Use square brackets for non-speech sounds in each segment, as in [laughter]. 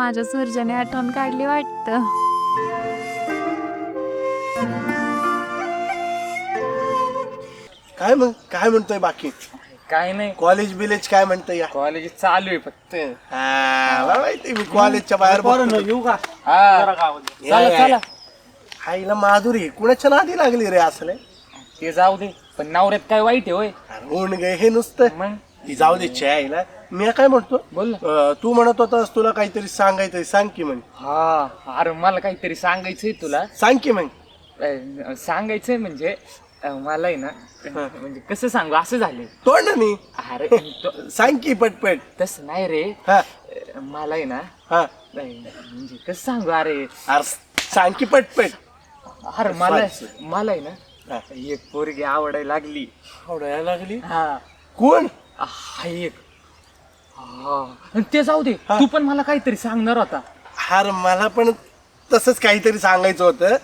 माझ्या सूर्याने आठवण काढली वाटतं. काय मग? काय म्हणतोय बाकी? काय नाही. कॉलेज बिलेज काय म्हणतोय या? कॉलेज चालू आहे फक्त. हा, मला माहिती मी कॉलेजच्या बाहेर बघतो. येऊ का? हा. चला या, या. चला आईला माधुरी कुणाच्या नादी लागली रे असले? ते जाऊ दे पण नवऱ्यात काय वाईट आहे होय? होऊन गे हे नुसतं. मग? ती जाऊ दे आईला मी काय म्हणतो बोल ना. अं, तू म्हणत होतास तुला काहीतरी सांगायचंय सांग की मग हा अरे मला काहीतरी सांगायचंय तुला. सांग की मग अं, सांगायचंय म्हणजे अं, मला आहे ना म्हणजे कसं सांगू असं झाले तोंड ना मी. अरे तो- सांग की पटपट. तसं नाही रे. हा. अं, मला आहे ना हा. म्हणजे कसं सांगू अरे. अरे सांग की पटपट. अरे मला. मला आहे ना हा. एक पोरगी आवडायला लागली. आवडायला लागली? हा. कोण? हा एक. हा आणि ते जाऊ दे. तू पण मला काहीतरी सांगणार होता. अरे मला पण तसंच काहीतरी सांगायचं होतं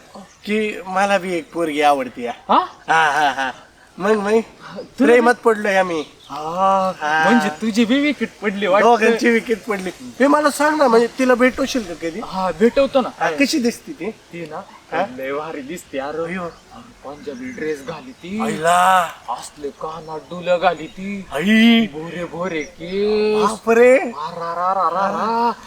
की मला बी एक पोरगी आवडती या. हा? हा हा हा. मग मग? प्रेमात पडलोय आम्ही. हा, म्हणजे तुझी बी विकेट पडली वाटत. दोघांची विकेट पडली. हे मला सांग ना म्हणजे तिला भेटवशील का कधी? हा भेटवतो ना. हा, कशी दिसती ती? ती ना? लय भारी दिसते अरे. अयो. पंजाबी ड्रेस घाली ती. आईला. असले कानात डुलं घाली ती. आई. भोरे भोरे केस बापरे.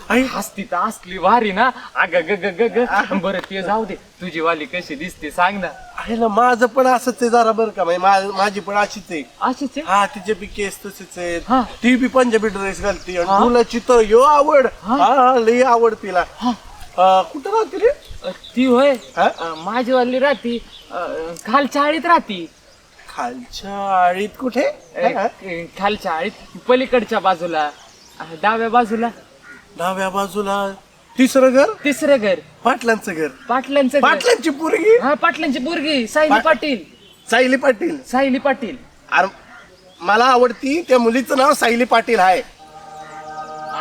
आई. हसती तर असली भारी ना. अग ग ग ग ग. बरं ते जाऊ दे. तुझी वाली कशी दिसते सांग ना. आईला माझं पण असंच आहे जरा बरं का म्हणजे मा- माझी पण अशीच आहे. अशीच आहे? हा तिचे बी केस तसेच आहेत हा. ती बी पंजाबी ड्रेस घालते आणि हा. तुला चित्र यो आवड. हा. हा लई आवड तिला. हा. अं, कुठं राहते रे? अ, ती होय. हा? अ, माझीवाली राहती. अ, खालच्या आळीत राहती. खालच्या आळीत कुठे? अ? खालच्या आळीत. पलीकडच्या बाजूला. अ, डाव्या बाजूला. डाव्या बाजूला तिसरं घर? तिसरं घर. पाटलांचं घर. पाटलांचं घर. पाटलांची पोरगी? हा पाटलांची पोरगी सायली पाटील. सायली पाटील? सायली पाटील. अरे मला आवडती त्या मुलीचं नाव सायली पाटील आहे.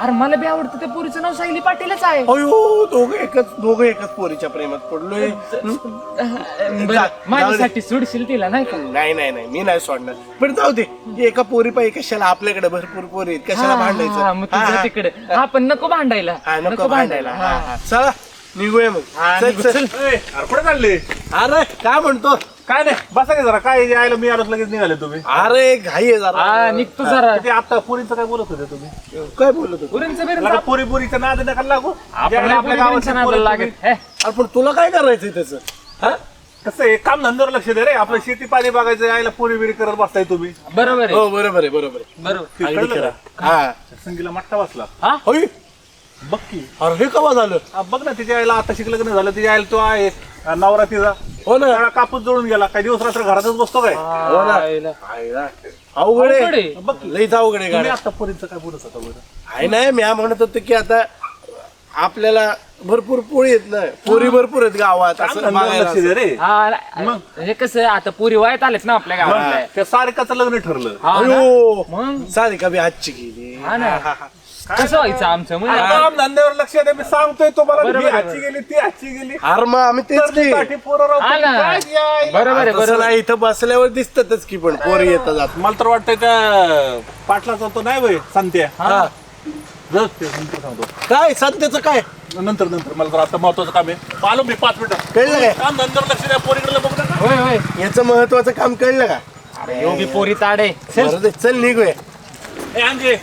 अरे मला बी आवडतं त्या पोरीचं नाव सायली पाटीलच आहे. अयो दोघं एकच दोघं एकच पोरीच्या प्रेमात पडलोय? अ, बरं, जा- माझ्यासाठी सोडशील तिला नाही का? नाही नाही नाही मी नाही सोडणार. पण जाऊ दे एका पोरी पाहिजे कशाला आपल्याकडे भरपूर पोरी आहेत कशाला हा, भांडायचं? मग हा, हा. तिकडे. हा पण नको भांडायला. हा, नको भांडायला. हा, हा. चला निघूया मग. चल. चल. अरे कुठे चालले? अरे काय म्हणतो? काय नाही बसा की जरा. काय यायला मी आलोच लगेच निघाले तुम्ही. अरे घाई आहे हा जरा निघतो जरा. ते आता पोरीचं काय बोलत होते तुम्ही? काय बोलत होतो? पोरींचं बिरींचं लगा पोरी पोरीचं नाद नका लागू. आपण आपल्या नादाला पोरं लागेल. तुम्ही- हे, अरे पण तुला काय करायचंय त्याचं? हा? कसं आहे काम धंद्यावर लक्ष दे रे. आपलं शेती पाणी बघायचं यायला पोरी बिरी करत बसताय तुम्ही. बरोबर आहे. हो बरोबर आहे बरोबर आहे. बरोबर. ते कळलं. हा संगीला मट्टा बसला. हा? होय. बघ की. अरे हे कवा झालं? बघ ना तिच्या आईला आता शिकलं लग्न झालं तिच्या आईला तो आहे हा, नवरा तिचा. हो ना. कापूस जोडून गेला. काही दिवस रात्र घरातच बसतो काय? हो ना. आईला. आईला. अवघड अवघड आहे. आहे. बघ की. लईच अवघड आहे तुम्ही गाड्या. आता पोरीचं काय बोलत होता बरं? आहे नाही मी म्हणत होतो की आता आपल्याला भरपूर पोळी आहेत ना. पोरी भरपूर आहेत गावात काम असं धंद्यावर बघायला लक्ष दे रे. हा हे कसं आता पुरी वयात आलेत ना आपल्या गावातल्या. त्या सारखाचं लग्न ठरलं. हा ना? अयो. मग? सारिका बी हातची गेली. हा ना. कसं व्हायचं आमचं? म्हणजे काम धंद्यावर लक्ष दे मी सांगतोय तुम्हाला. बरोबर ही गेली ती गेली. अरे मग आम्ही तेच की. काठी पोरं. काय आहे? बरोबर तसं नाही इथं बसल्यावर दिसतातच की पण पोरी येतात जात मला तर वाटतंय का पाटलाचा तो नाही वय सांगते हा? जाऊ ते नंतर सांगतो. काय संत्याचं काय? नंतर नंतर. मला तर आता महत्वाचं काम आहे. आलो मी पाच मिनिटं. कळलं काय? काम धंद्यावर लक्ष द्या पोरीकडे बघू नका. होय होय. याचं महत्वाचं काम कळलं का? अरे योगी पोरी ताडे. बरं ते, चल निघूया. ए अंजे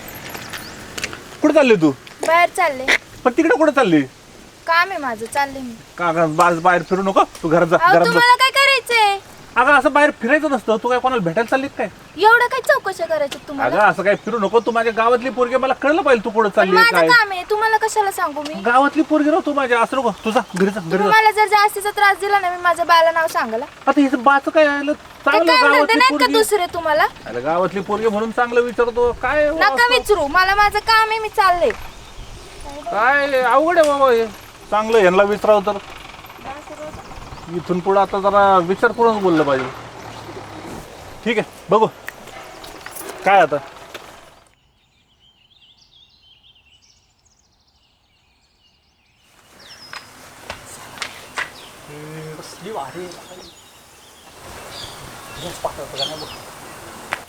कुठे चालली तू? बाहेर चालले. पण तिकडे कुठे चालली? काम आहे माझं चालले मी. का का बाहेर बाहेर फिरू नको तू घरात जा अहो घरात जा. तुम्हाला काय करायचंय? अगं असं बाहेर फिरायचं नसतं. तू काय कोणाला भेटायला चालली का काय? एवढं काय चौकशा करायच्या अगं तुम्हाला असं काय फिरू नको. तू माझ्या गावातली पोरगी मला कळलं पाहिजे तू कुठं पण चालली माझं काय. काम आहे. तुम्हाला कशाला सांगू मी? गावातली पोरगी राह तू माझ्या असं नको. तुझा घरी जा घरी जा. मला जर जास्तीचा त्रास दिला ना मी माझं बाला नाव सांगला आता हिचं बाच काय आलं चांगलं म्हणते गावातली नाहीत का पोरगी. दुसरे तुम्हाला? अरे गावातली पोरगी म्हणून चांगलं विचारतो. काय वा- नका विचारू. मला माझं काम आहे मी चालले. काय अवघड आहे बाबा हे. चांगलं यांना विचारावं तर. इथून पुढे आता जरा विचारपूर्वक बोललं पाहिजे. ठीक आहे बघू. काय आता?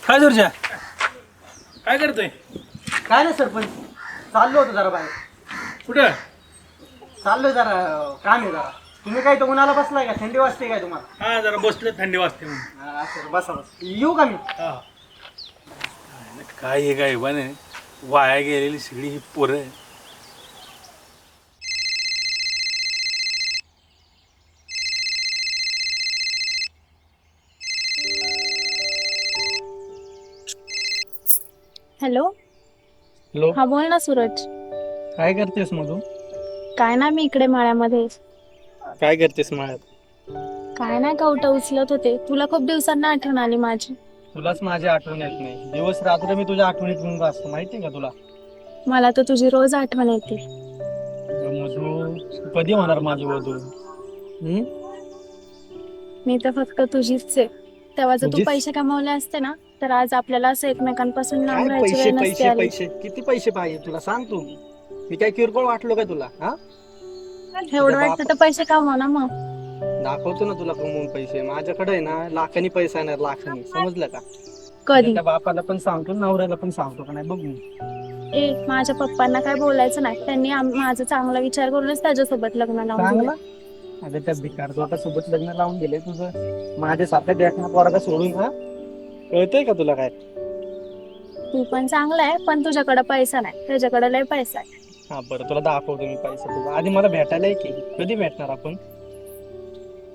काय सुरजा काय करतोय? काय नाही सरपंच. चाललो होतो जरा बाहेर. कुठं? चाललोय जरा काम आहे जरा. तुम्ही काय तर उन्हाला बसलाय का? थंडी वाजते काय तुम्हाला? हा जरा बसले थंडी वाजते म्हणून. हा, असं बसा बस. येऊ का मी? काय हे काय बने? वाया गेलेली सगळी ही पोरं हॅलो? हॅलो. हा बोल ना सूरज. काय करतेस मधू? काय ना मी इकडे माळ्यामध्ये. काय करतेस माळ्यात? काय नाही कवटं उचलत होते. तुला खूप दिवसांना आठवण आली माझी. तुलाच माझी आठवण येत नाही. दिवस रात्र मी तुझ्या आठवणीत गुंग असतो. माहितीये का तुला? मला तर तुझी रोज आठवण येते. मधू कधी होणार माझी वधू? हम्म? मी तर फक्त तुझीच आहे. तेव्हा जर तू तुझीच? पैसे कमावले असते ना तर आज आपल्याला असं एकमेकांपासून लांब राहायची पैसे वेळ नसते पैसे आली. पैसे? किती पैसे पाहिजे तुला? सांग तू. मी काय किरकोळ वाटलो काय तुला? हा? एवढं वाटतं तर पैसे कमाव ना मग. दाखवतो ना तुला कमवून पैसे. माझ्याकडे आहे ना लाखानी पैसा येणार लाखानी. समजलं का? कधी? त्या बापाला पण सांगतो नवऱ्याला पण सांगतो का नाही बघ मी. ए माझ्या पप्पांना काय बोलायचं नाही. त्यांनी आम- माझा चांगला विचार करूनच त्याच्यासोबत लग्न लावून चांगला? दिलं. अगं त्या भिकार जोटा सोबत लग्न लावून गेले तुझं. माझ्या सारख्या देखणा पोराला सोडून हा? कळतंय का तुला काय? तू पण चांगला आहे पण तुझ्याकडे पैसा नाही. त्याच्याकडे लय पैसा आहे. हा बरं. तुला दाखवतो मी पैसा आधी मला भेटायला ये की. कधी भेटणार आपण?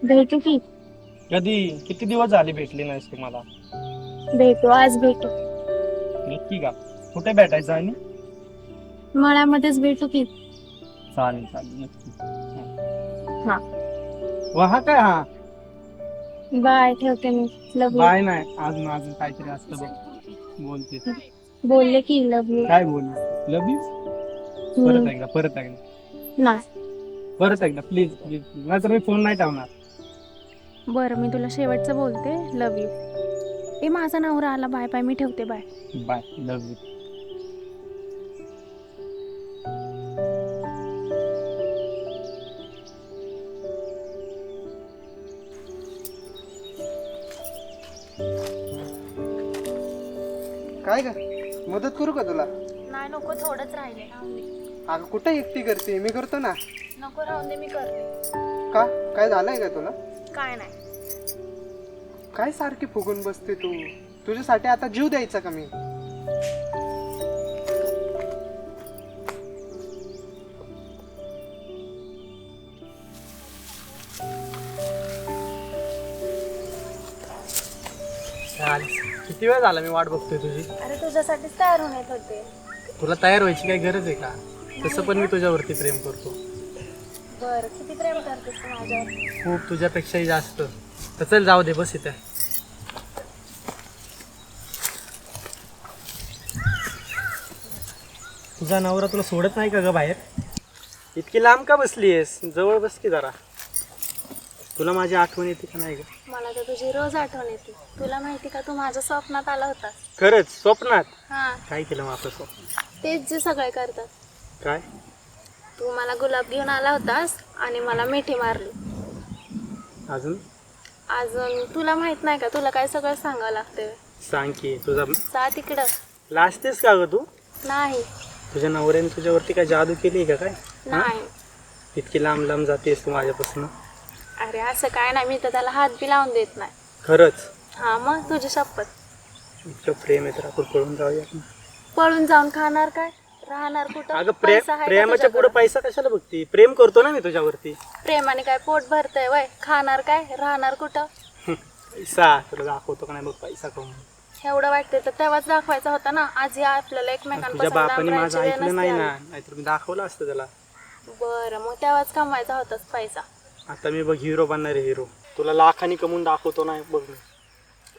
भेटू की. कधी? किती दिवस झाले भेटली नाहीस तू मला? भेटू आज भेटू. नक्की का? कुठे भेटायचं आणि? मळ्यामध्येच भेटू की. चालेल चालेल. नक्की. हा. वा हा काय हा? बाय ठेवते मी. लव यू बाय नाही अजून अजून काहीतरी असतं बघ. बोलते. बोलले की लव यू काय बोल लव यू परत एकदा परत एकदा. नाही. परत एकदा प्लीज प्लीज नाही तर मी फोन नाही ठेवणार. बरं मी तुला शेवटचं बोलते. लव यू ए माझा नवरा आला. Bye bye. मी ठेवते बाय. बाय लव यू काय का मदत करू का तुला? नाही नको थोडंच राहिले अगं कुठे एकटी करते? मी करतो ना. नको राहून दे मी करते. का? काय झालंय का तुला? काय नाही. काय सारखी फुगून बसते तू? तुझ्यासाठी आता जीव द्यायचा का मी? किती वेळ झाला मी वाट बघतोय तुझी? अरे तुझ्यासाठीच तयार होऊन येत होते. तुला तयार व्हायची काही गरज आहे का? तसं पण मी तुझ्यावरती प्रेम करतो. बरं किती प्रेम करतेस तू माझ्यावर? खूप तुझ्यापेक्षाही जास्त. तर चल जाऊ दे बस इथे. तुझा नवरा तुला सोडत नाही का ग बाहेर? इतकी लांब का बसली आहेस जवळ बस की जरा. तुला माझी आठवण येते का नाही ग? मला तर तुझी रोज आठवण येते. तुला माहिती का तू माझ्या स्वप्नात आला होतास. खरंच? स्वप्नात? हा. काय केलं मग आपलं स्वप्न? तेच जे सगळे करतात. काय? तू मला गुलाब घेऊन आला होतास आणि मला मिठी मारली. अजून? अजून तुला माहीत नाही का? तुला काय सगळं सांगावं लागते सांग की तुझा जा तिकडं. लाजतेस का ग तू? नाही. तुझ्या नवऱ्याने तुझ्यावरती काय जादू केली का काय? नाही. इतकी लांब लांब जातेस तू माझ्यापासून. अरे असं काय नाही मी तर त्याला हात बी लावून देत नाही. खरंच? हा मग तुझी शपथ. इतकं प्रेम आहे तर आपण पळून जाऊया आपण. पळून जाऊन खाणार काय? राहणार कुठं? अगं प्रेम आहे का प्रेमाच्या पुढे तुझ्याकडं? पैसा कशाला बघती? प्रेम करतो ना मी तुझ्यावरती. प्रेमाने काय पोट भरतय वय? खाणार काय? राहणार कुठं? पैसा. तुला दाखवतो का नाही बघ पैसा कमवून. एवढं वाटतंय तर तेव्हाच दाखवायचा होता ना. आज या आपल्याला तुझ्या एकमेकांपासून बापाने माझं राहायची वेळ ऐकलं नाही ना. आली. नाहीतर मी दाखवलं असतं त्याला. बरं मग तेव्हाच कमवायचा होताच पैसा. आता मी बघ हिरो बनणार आहे हिरो तुला लाखानी कमवून दाखवतो ना बघ मी.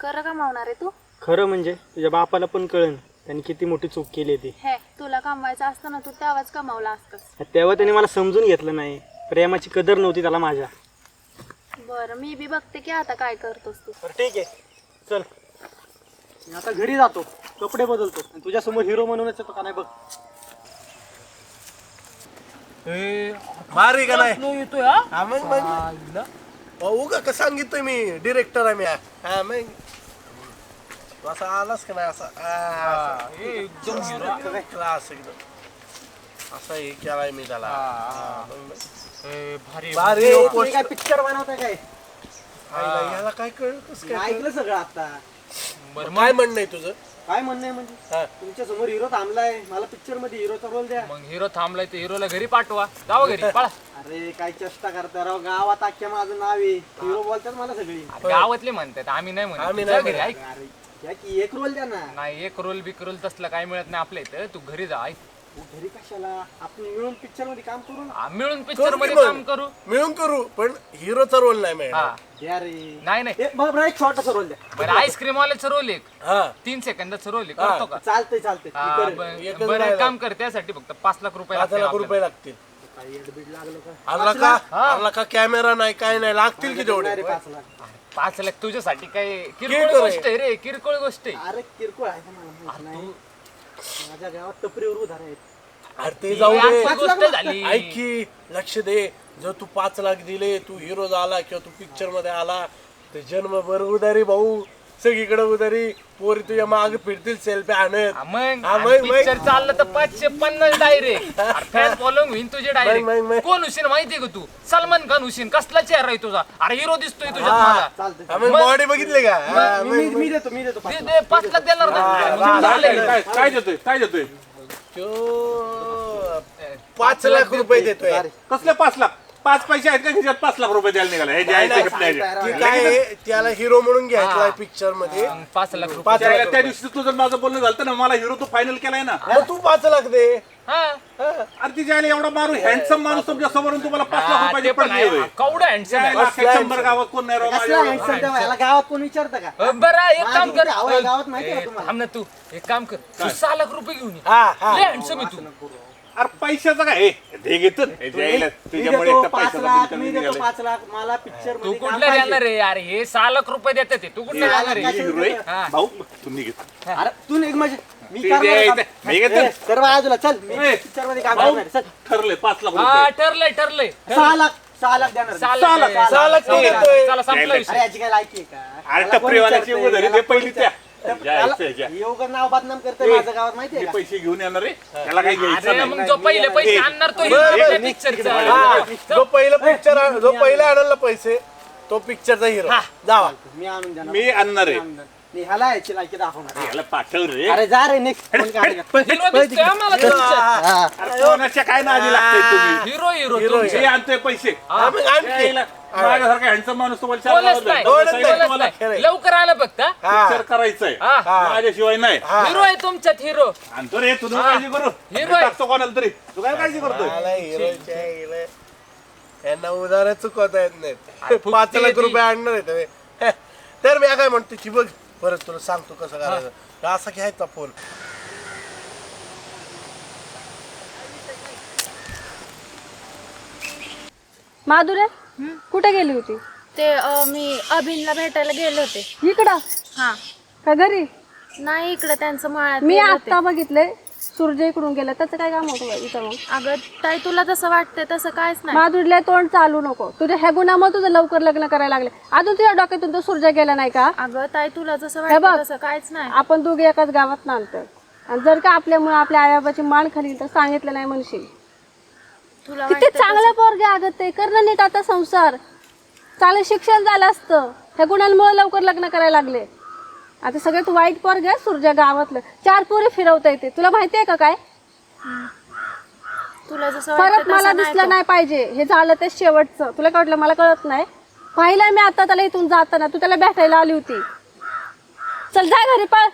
खरं कमावणार आहे तू? खरं म्हणजे तुझ्या बापाला पण कळन. त्यांनी किती मोठी चूक केली ती. हे तुला कमवायचं असतं ना तू तेव्हाच कमावला असतंस. तेव्हा त्याने मला समजून घेतलं नाही. प्रेमाची कदर नव्हती त्याला माझ्या. बरं मी बी बघते की आता काय करतोस तू. बरं ठीक आहे. चल. मी आता घरी जातो. कपडे बदलतो. आणि तुझ्यासमोर हिरो म्हणूनच येतो का नाही बघ. भारी का नाही? हा? मग मग. भाऊ का का सांगितलंय मी? डिरेक्टर आहे मी. हा मग. तू असा आलास का नाही असा? आ. क्लास एकदम असा हे केलाय मी त्याला. ए, भारी तुम्ही काय पिक्चर बनवता काय? आईला याला काय मी काय ऐकलं सगळं आता. बरं? काय म्हणणं आहे तुझं? काय म्हणणं आहे म्हणजे? हा. तुमच्यासमोर हिरो थांबलाय. मला पिक्चरमध्ये हिरोचा रोल द्या. मग हिरो थांबलाय तर हिरोला घरी पाठवा. जावा घरी पळा. अरे काय चेष्टा करता राव? गावात अख्ख्या माझं नाव आहे. हिरो बोलतात मला सगळी. अरे, गावातले म्हणतात. आम्ही नाही म्हणत. आम्ही जा नाही घरी म्हणत. ऐक. अरे की एक रोल द्या ना. नाही एक रोल बिक रोल तसलं काय मिळत नाही आपल्या इथं. तू घरी जा ऐक. घरी कशाला? आपण मिळून पिक्चरमध्ये काम करू ना. आ, मिळून पिक्चरमध्ये मग? काम करू. मिळून करू पण हिरोचा रोल नाही हा. मिळणार द्या रे. नाही नाही. ए, एक छोटासा रोल द्या. बरं आईस्क्रीम वाल्याचं रोल एक. हा. तीन सेकंदाचं रोल आहे करतो का? चालतंय चालतंय. मी करेन. ब- एकच बरं राहिला. एक काम कर त्यासाठी फक्त पाच लाख रुपये पाच लागतील लाख आपल्याला. रुपये लागतील. काही एडबीड लागलं का? आला का आला का कॅमेरा नाही काय नाही लागतील की नाही रे तेवढे पाच लाख. पाच लाख तुझ्यासाठी काय किरकोळ. गोष्ट आहे रे किरकोळ गोष्ट आहे. अरे किरकोळ आहे का मला माहीत नाही. माझ्या गावात टपरीवर उधार आहेत अरे ते जाऊ दे. आजची गोष्ट झाली. ऐक की लक्ष दे. जर तू पाच लाख दिले तू हिरो झाला किंवा तू पिक्चरमध्ये आला तर जन्म बर उदारी भाऊ. सगळीकडे उदारी पोरी तुझ्या माग फिरतील सेल्फी आणत. मग. हा, मग- पिक्चर चाललं तर पाचशे पन्नास डायरेक्ट फॅन फॉलोइंग होईन तुझे मग- मग- डायरेक्ट. कोण हुसेन माहितीये का तू? सलमान खान हुसेन कसला चेहरा आहे तुझा? अरे हिरो दिसतोय चालतंय. हा, मग बॉडी बघितली का? हा, मी मी- मी देतो मी देतो पाच लाख. दे, पाच लाख देणार ना झालंय. काय काय देतोय? काय देतोय? त्यो पाच लाख रुपये देतोय. कसले पाच लाख? पाच पैसे आहेत का? खिशात पाच लाख रुपये द्यायला निघाला. हे जे आहे ते घेतले ती काय आहे, त्याला हिरो म्हणून घ्यायचा पिक्चरमध्ये. मग पाच लाख रुपये. पाच लाख त्या त्या दिवशी तुझं माझं बोलणं झालं ना मला हिरो तू फायनल केलाय ना. मग तू पाच लाख दे. हा. अरे तिच्या आईला एवढा मारू हँडसम माणूस तुमच्या समोरून तुम्हाला पाच लाख हा, रुपयाची ते पण पडली आहे. होय. कवडं handsome आहे. त्या अख्ख्या शंभर गावात कोण नाही राव कसला माझ्या handsome त्या याला गावात कोण विचारतं का? अ, बरं एक काम कर. गावात माहिती आहे का ए, तुम्हाला? थांब ना तू. एक काम कर. तू सहा लाख रुपये घेऊन ये. हा हा. लय handsome आहे तू. अरे पैशाचं काय हे, दे घेतो मी तुझ्यामुळे देतो पाच पैशाचा लाख बिल मी देतो निघालाय. पाच लाख मला पिक्चर तू कुठला. देणार रे अरे हे सहा लाख रुपये देतात ते तू कुठला देणार रे? ही हिरो आहे. हा. भाऊ तू निघत अरे तू निघ म्हणजे मी ते करणार द्यायचं. काम. मी घेतो. ए, सर्व बाजूला चल मी ए, पिक्चरमध्ये काम भाऊ करणार चल ठरले पाच लाख हा रुपये ठरलंय ठरलंय सहा लाख सहा लाख देणार सहा मी. लाख सहा आहे. लाख. सहा लाख तो चला, देतोय. चला संपला यायला. विषय अरे याची काय लायकी आहे का अरे याला कोण टपरीवाल्याची विचारतंय? उधारी दे याला कोण पहिली त्या विचारतंय? नाव बदनाम करतोय ए, माझं गावात माहितीये का? पैसे घेऊन येणार रे त्याला काही घ्यायचं अरे नाही. मग जो पहिले पैसे आणणार तो बरं, हिरो बरं, पिक्चरचा जो पहिला पिक्चर जो पहिला आणायला पैसे तो पिक्चरचा हिरो जावा. मी आणून देणार. मी आणणार आहे. मी ह्याला याची लायकी दाखवणार याला पाठव रे अरे जा रे नेक्स्ट हिरो दिसतोय आम्हाला तो picture. अरे कोणाच्या काय नादी लागतंय तुम्ही हिरो हिरो हिरो तुमचे. हे आणतोय पैसे हा, मग आणखी. यायला माझ्यासारखा हँडसम माणूस तुम्हाला चार नाही नाही. नाही. लवकर आलं फक्त हा? पिक्चर करायचंय हा माझ्याशिवाय नाही हिरो आहे तुमच्यात हिरो आणतो रे तू नको हा. काळजी करू हिरो आहे. टाकतो कोणाला तरी तू काय काळजी करतोय आला हिरोच्या हिरो. यांना उधार चुकवता येत नाहीत फुकटी पाच लाख. रुपये आणणार आहेत हे. हे. तर मी काय म्हणतो की बघ परत तुला सांगतो कसं करायचं. असा घ्यायचा फोन? माधुरे कुठे गेली होती? ते अ, मी अभिनला भेटायला गेले होते. इकडं? हा. का घरी? नाही इकडे त्यांचं मळ्यात मी गेले होते. आत्ता बघितले सूर्य इकडून गेला त्याचं काय काम होतं बाई इथं मग? अगं ताई तुला तसं वाटतंय तसं काहीच नाही. माधुरीला तोंड चालू नको. तुझ्या ह्या गुणामुळे तुझं लवकर लग्न करायला लागले. अजून तुझ्या डोक्यातून तो सूर्य गेला नाही का? अगं ताई तुला जसं हे बघ. वाटतं तसं काहीच नाही. आपण दोघे एकाच गावात नांदतोय. आणि जर का आपल्यामुळे आपल्या आईबाबाची मान खाली तर सांगितलं नाही म्हणशील. तुला किती वाटतं चांगलं पोरगे आगत ते. कर ना नीट आता संसार. चांगलं शिक्षण झालं असतं. ह्या गुणांमुळे लवकर लग्न करायला लागले. आता सगळ्यात वाईट पोरगे आहे सूर्या गावातलं. चार पोरी फिरवता येते तुला माहिती आहे का काय? तुला जसं परत वाटतं मला तसं नाही दिसलं. नाही पाहिजे. हे झालं ते शेवटचं. तुला काय वाटलं? मला कळत नाही. पाहिलंय मी आता त्याला इथून जाताना. तू त्याला भेटायला आली होती. चल जा घरी पळ.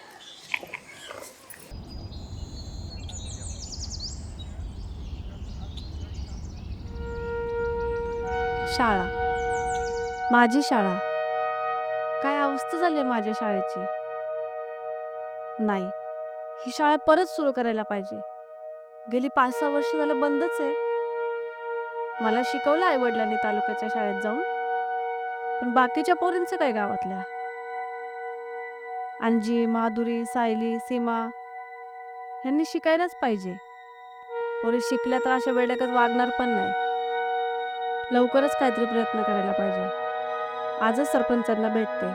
शाळा. माझी शाळा. काय अवस्था झाली आहे माझ्या शाळेची? नाही. ही शाळा परत सुरू करायला पाहिजे. गेली पाच सहा वर्ष झालं बंदच आहे. मला शिकवलं आई वडिलांनी तालुक्याच्या शाळेत जाऊन. पण बाकीच्या पोरींचं काय गावातल्या? अंजी माधुरी सायली सीमा ह्यांनी शिकायलाच पाहिजे. पोरी शिकल्या तर अशा वेळेकच वागणार पण नाही. लवकरच काहीतरी प्रयत्न करायला पाहिजे. आजच सरपंचांना भेटते.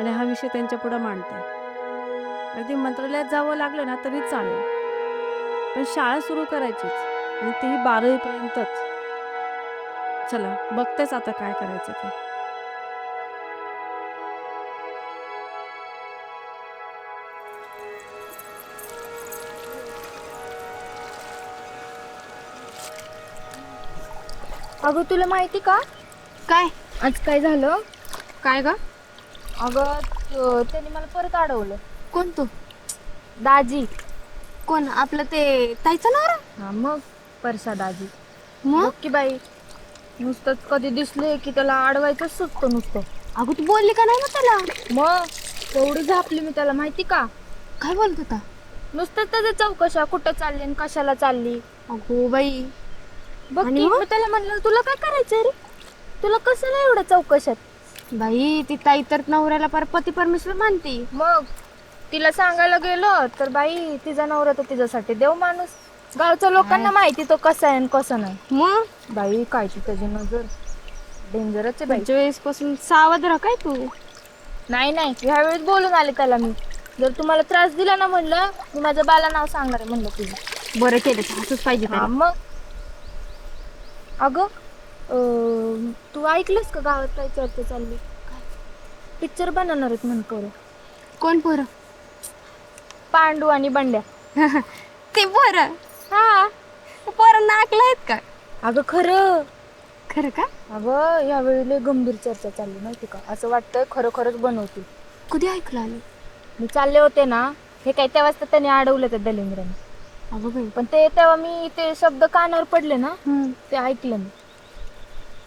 आणि हा विषय त्यांच्या पुढे मांडते. अगदी मंत्रालयात जावं लागलं ना तरी चालेल. पण शाळा सुरू करायचीच आणि तेही बारावीपर्यंतच. चला बघतेच आता काय करायचं ते. अगं तुला माहिती का? काय? आज काय झालं? काय ग? अगं त्याने मला परत अडवलं. कोण तू? दाजी. कोण? आपलं ते ताईचं नवरा? हा मग परसा दाजी. मग? की बाई नुसतंच कधी दिसले की त्याला अडवायचंच सुचतं नुसतं. अगं तू बोलली का नाही मग त्याला? मग? तेवढी झापली मी त्याला माहिती का? काय बोलत होता? नुसतंच त्याच्या चौकशा कुठं चालली आणि कशाला चालली. अगो बाई. बघ आणि की, मग? मी त्याला म्हणलं तुला काय करायचंय रे? तुला कशाला एवढ्या चौकशात? बाई ती ताई तर नवऱ्याला पर पती परमेश्वर मानते. मग? तिला सांगायला गेलो तर बाई तिचा नवरा तर तिच्यासाठी देव माणूस. गावच्या लोकांना माहिती तो कसा आहे आणि कसं नाही. मग? बाई काय ती त्याची नजर? डेंजरच आहे बाई. पासून सावध राहा काय तू? नाही नाही. ह्या वेळेस बोलून आले त्याला मी. जर तुम्हाला त्रास दिला ना म्हणलं मी माझ्या बाला नाव सांगणार आहे म्हणलं तुझं. बरं केलं असंच पाहिजे हा मग? अगं अं, तू ऐकलंस का गावात काय चर्चा चालली? पिक्चर बनवणार आहेत म्हण पोरं कोण पोरं? पांडू आणि बंड्या. [laughs] ते बरं हा. पोरं नाकलं आहेत का? अगं खरं. खरं का? अगं यावेळी लय गंभीर चर्चा चालली माहिती का? असं वाटतंय खरं खरंच बनवतील. कधी ऐकलं आलं? मी चालले होते ना हे काय तेव्हाच तर त्याने अडवलं त्या दलिंद्राने. अगं बाई. पण ते तेव्हा मी ते शब्द कानावर पडले ना. ते ऐकलं मी.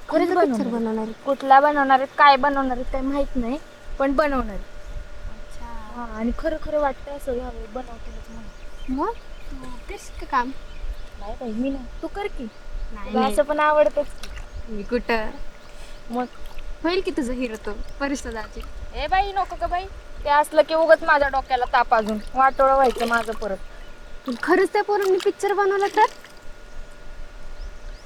खरंच पिक्चर बनवणार. कुठला बनवणार आहेत काय बनवणार आहेत काही माहीत नाही पण बनवणार आहेत. हा आणि खरं खरं वाटतं असं यावेळी बनवतीलच म्हणून. मग? तू करशील का काम. नाही बाई मी नाही. तू कर की. नाही, तुला नाही. असं पण आवडतच की. मी कुठं? मग? होईल की तुझं हिरो तो परिषदाची. ए बाई नको का बाई. ते असलं की उगच माझ्या डोक्याला ताप अजून. वाटोळं व्हायचं माझं परत. पण खरंच त्या पोरांनी पिक्चर बनवला तर?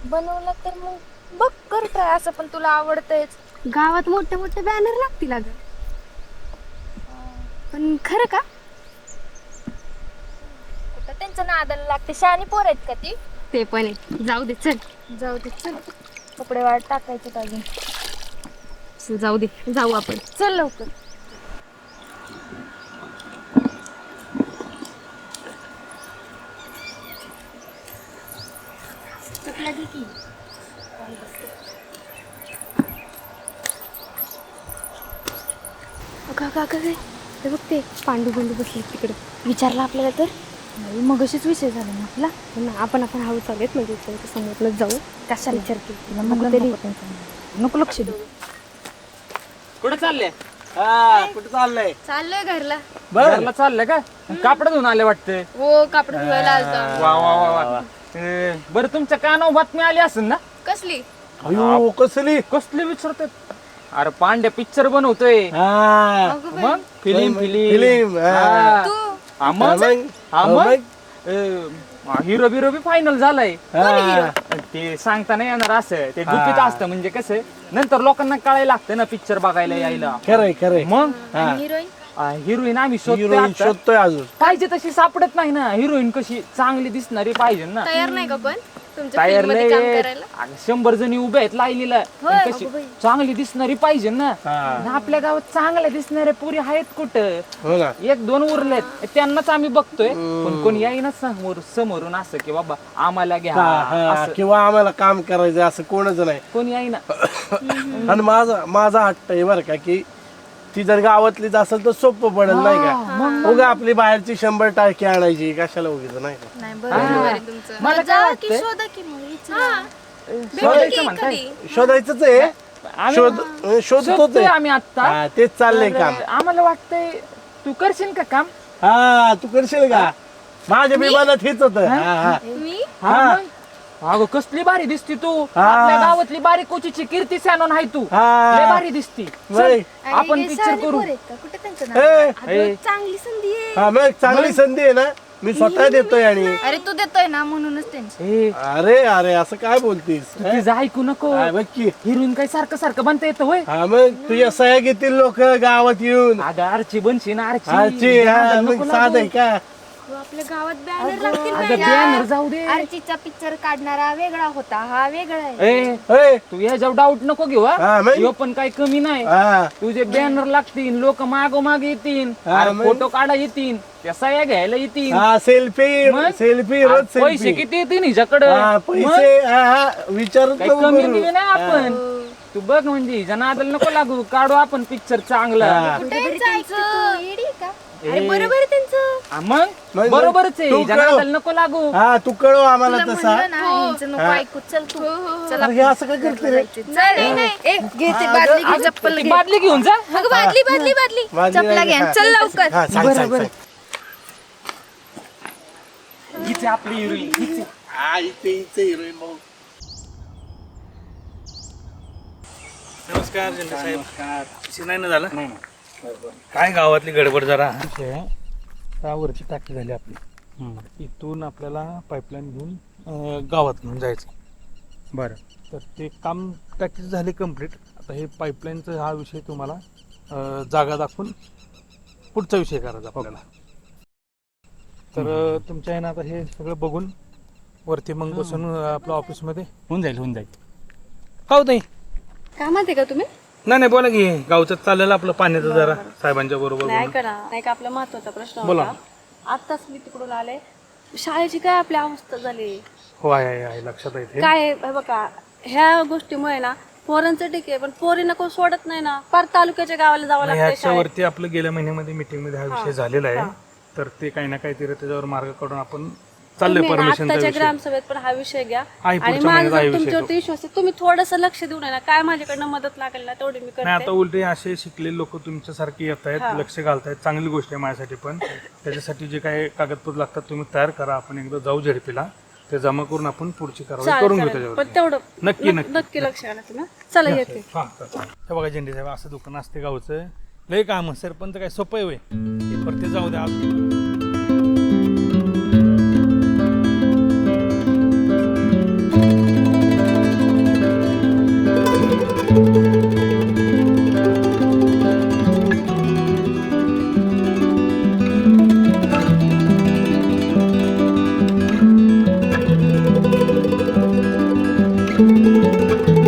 बनवलं तर मग बघ कर ट्राय असं पण तुला आवडतंयच. गावात मोठे मोठे बॅनर लागतील अगं. पण खरं का? कुठं त्यांच्या नादाला लागते? शहाणी पोर आहेत का ती? ते पण आहे जाऊ दे चल. जाऊ दे चल. कपडे वाट टाकायचे अजून. चल, जाऊ दे जाऊ आपण. चल लवकर. पांडू बंडू बसले तिकडे. विचारलं आपल्याला तर? नाही मग अशीच विषय झाला ना आपला. हो ना, आपण आपण हळू चालेत म्हणजे समोरनच जाऊ. कशाला? विचार की नको तरी. नको लक्ष देऊ. कुठं चालले? हा कुठं चाललंय? चाललोय घरला. बर. घरला चाललंय का कापड धुवून आले वाटते. हो कापड धुवायला आलता वा वा वा वा. बरं तुमच्या कानावर बातमी आली असेल ना? कसली? अयो कसली? कसले विचारतात अरे पांड्या पिक्चर बनवतोय. हा. मग? फिलिम फिलिम फिल्म, मग? हो, मग. हिरो बिरो बी फायनल झालाय. ते सांगता नाही येणार असं. ते गुपित असतं म्हणजे कसं नंतर लोकांना कळायला लागतं ना पिक्चर बघायला यायला. खरंय खरंय. मग? हिरोईन? हिरोईन आम्ही शोधतोय हिरोईन आता. शोधतोय अजून. पाहिजे तशी सापडत नाही ना. हिरोईन कशी चांगली दिसणारी पाहिजे ना. तयार नाही का पण तुमच्या तयार film मध्ये काम लय करायला? अगं, शंभर जणी उभ्या आहेत लाईनीला. पण कशी चांगली दिसणारी पाहिजे ना. आणि आपल्या गावात चांगल्या दिसणाऱ्या पुरी आहेत कुठं? हो ना. एक दोन उरलेत. त्यांनाच आम्ही बघतोय. पण कोणी येईनच समोर समोरून असं की बाबा आम्हाला घ्या. हा, हा. असं. किंवा आम्हाला काम करायचं असं कोणच नाही. कोणी येईना [coughs] आणि माझा माझा हट्ट आहे बरं का की ती जर गावातलीच असेल तर सोपं पडेल नाही का? उगा आपली बाहेरची शंभर टाळकी आणायची कशाला उगीच नाही का? नाही बरोबर आहे तुमचं. मला काय वाटतंय? शोधा की मग विचारा. शोधायचं म्हणताय? शोधायचंच आहे. आम्ही शोध शोधतोच शोधतोय आहे आम्ही आता हा, तेच चाललंय काम. आम्हाला वाटतंय तू करशील का काम? हा तू करशील का? माझ्या विमानात हेच होत. मी? हा. मग. अगं कसली भारी दिसती तू. आपल्या गावातली बारी कोचीची कीर्ती सॅनॉन आहे तू. लय भारी दिसती. चल, आपण पिक्चर करू. कुठे त्यांचं नाव? ए, चांगली संधी आहे. हा मग चांगली संधी आहे ना? मी स्वतः देतोय आणि अरे तू देतोय ना म्हणूनच त्यांची. ए, अरे अरे असं काय बोलतीस तू तिचं ऐकू नको. हा, बघ की. हिरोईन काय सारखं सारखं बनता येतं होय? हा मग तुझ्या सह्या घेतील लोक गावात येऊन. अगं आरची बनशी ना आरची. आरची हा, मग साध आहे. का? आपल्या गावात बॅनर लागतील अगं बॅनर जाऊ दे. आरचीचा पिक्चर काढणारा वेगळा होता हा वेगळा आहे. ए ए, तू याच्यावर डाऊट नको घेऊ हा. हा, मग? पण काही कमी नाही. हा. तुझे बॅनर लागतील लोक मागोमाग येतील हा, मग? फोटो काढा येतील त्या सह्या घ्यायला येतील. हा सेल्फी मग? सेल्फी रोज पैसे सेल्फी किती येतील हिच्याकडं? हा? पैसे हा हा काही नको कमी करू. दिले नाही आपण. तू बघ म्हणजे जनादल नको लागू काढू आपण पिक्चर चांगला. हा. कुठे जायचं? येडी आहे का? अरे बरोबर आहे त्यांचं हा, मग? बरोबरच आहे. तू नको लागू. हा तू कळव आम्हाला तसा. म्हणलं ना यांचं नको ऐकू. चल तू. चल. अरे हे असं काय करते रे? नाही नाही नाही. ए घेते बादली घे चप्पल ती घे. बादली घेऊन जा. अगं बादली बादली बादली. चपला? चल लवकर. हा सांग सांग सांग. हिचे आपली हिरोईन हिचे. हा इथे इथे हिरोईन भाऊ. नमस्कार झेंडे साहेब. उशीर नाही ना झाला? काय गावातली गडबड जरा वरची टाकी झाली आपली. इथून आपल्याला पाईपलाईन घेऊन अं, गावात घेऊन जायचं. बरं. तर ते काम टाकीचं झाले कंप्लीट आता हे पाईपलाईनचा हा विषय तुम्हाला अं, जागा दाखवून पुढचा विषय करायचा आपल्याला. तर अं, तुमच्या यानं आता हे सगळं बघून वरती मग बसून अं, आपल्या ऑफिसमध्ये होऊन जाईल होऊन जाईल. हो ताई. कामात आहे का तुम्ही? नाही नाही बोला की गावचं चाललेलं आपलं पाण्याचं जरा साहेबांच्या बरोबर नाही बोलून. ना नाही का आपला महत्त्वाचा प्रश्न बोला. होता आत्ताच मी तिकडून आले शाळेची काय आपली अवस्था झाली हो आहे आहे, आहे लक्षात आहे ते. काय आहे, हे बघा ह्या गोष्टीमुळे ना पोरांचं ठीक आहे पण पोरींना कोण सोडत नाही ना पार तालुक्याच्या गावाला जावं लागतं शाळेत. ह्याच्यावरती आपलं गेल्या महिन्यामध्ये मीटिंगमध्ये हा विषय झालेला आहे तर ते काही ना काहीतरी त्याच्यावर मार्ग काढून आपण चाललंय तुम्ही ना परमिशनचा आत्ताच्या विषय. ग्रामसभेत पण हा विषय घ्या. आहे, आणि पुढच्या माझा महिन्यात आहे जर विषय तुमच्यावरती विश्वास आहे. तुम्ही थोडस लक्ष देऊन आहे ना काय माझ्याकडनं मदत लागेल ना तेवढी मी नाही करते. आता उलटे असे शिकलेले लोक तुमच्यासारखे येत आहेत लक्ष घालतायत. चांगली गोष्ट आहे माझ्यासाठी पण. त्याच्यासाठी जे काही कागदपत्र लागतात तुम्ही तयार करा. आपण एकदा जाऊ झेडपीला. ते जमा करून आपण पुढची कारवाई चालेल, करून घेऊ चालेल. पण त्याच्यावर तेवढं नक्की, नक्की. नक्की. लक्ष घाला तुम्ही. चला येते. हा. हे बघा झेंडे साहेब असं दुकान असते गावचं. लय काम सरपंच काय सोपं आहे होय. परत ते जाऊ द्या.